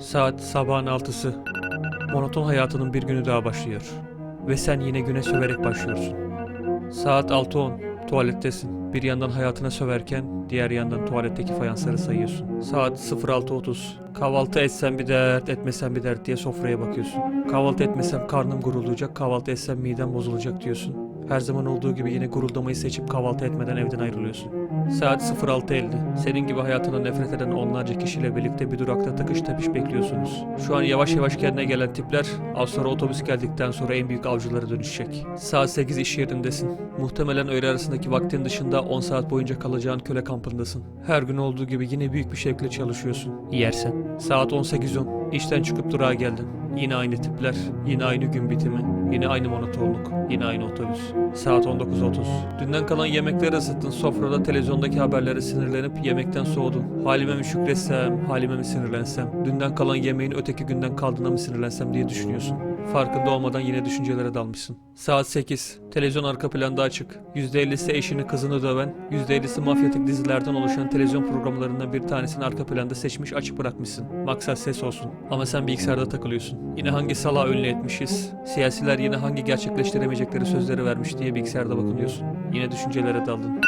Saat sabahın altısı. Monoton hayatının bir günü daha başlıyor. Ve sen yine güne söverek başlıyorsun. Saat 6.10. Tuvalettesin. Bir yandan hayatına söverken diğer yandan tuvaletteki fayansları sayıyorsun. Saat 06.30. Kahvaltı etsem bir dert, etmesem bir dert diye sofraya bakıyorsun. Kahvaltı etmesem karnım gurulayacak, kahvaltı etsem midem bozulacak diyorsun. Her zaman olduğu gibi yine guruldamayı seçip kahvaltı etmeden evden ayrılıyorsun. Saat 06.50. Senin gibi hayatına nefret eden onlarca kişiyle birlikte bir durakta takış tepiş bekliyorsunuz. Şu an yavaş yavaş kendine gelen tipler az sonra otobüs geldikten sonra en büyük avcılara dönüşecek. Saat 8 iş yerindesin. Muhtemelen öğle arasındaki vaktin dışında 10 saat boyunca kalacağın köle kampındasın. Her gün olduğu gibi yine büyük bir şevkle çalışıyorsun. Yersen. Saat 18.10. İşten çıkıp durağa geldin. Yine aynı tipler, yine aynı gün bitimi, yine aynı monotonluk, yine aynı otobüs. Saat 19.30. Dünden kalan yemekleri ısıttın, sofrada televizyondaki haberlere sinirlenip yemekten soğudun. Halime mi şükretsem, halime mi sinirlensem, dünden kalan yemeğin öteki günden kaldığına mı sinirlensem diye düşünüyorsun. Farkında olmadan yine düşüncelere dalmışsın. Saat 8. Televizyon arka planda açık. %50'si eşini kızını döven, %50'si mafyatik dizilerden oluşan televizyon programlarından bir tanesini arka planda seçmiş açık bırakmışsın. Maksat ses olsun. Ama sen bilgisayarda takılıyorsun. Yine hangi salağı ünlü etmişiz? Siyasiler yine hangi gerçekleştiremeyecekleri sözleri vermiş diye bilgisayarda bakınıyorsun. Yine düşüncelere daldın.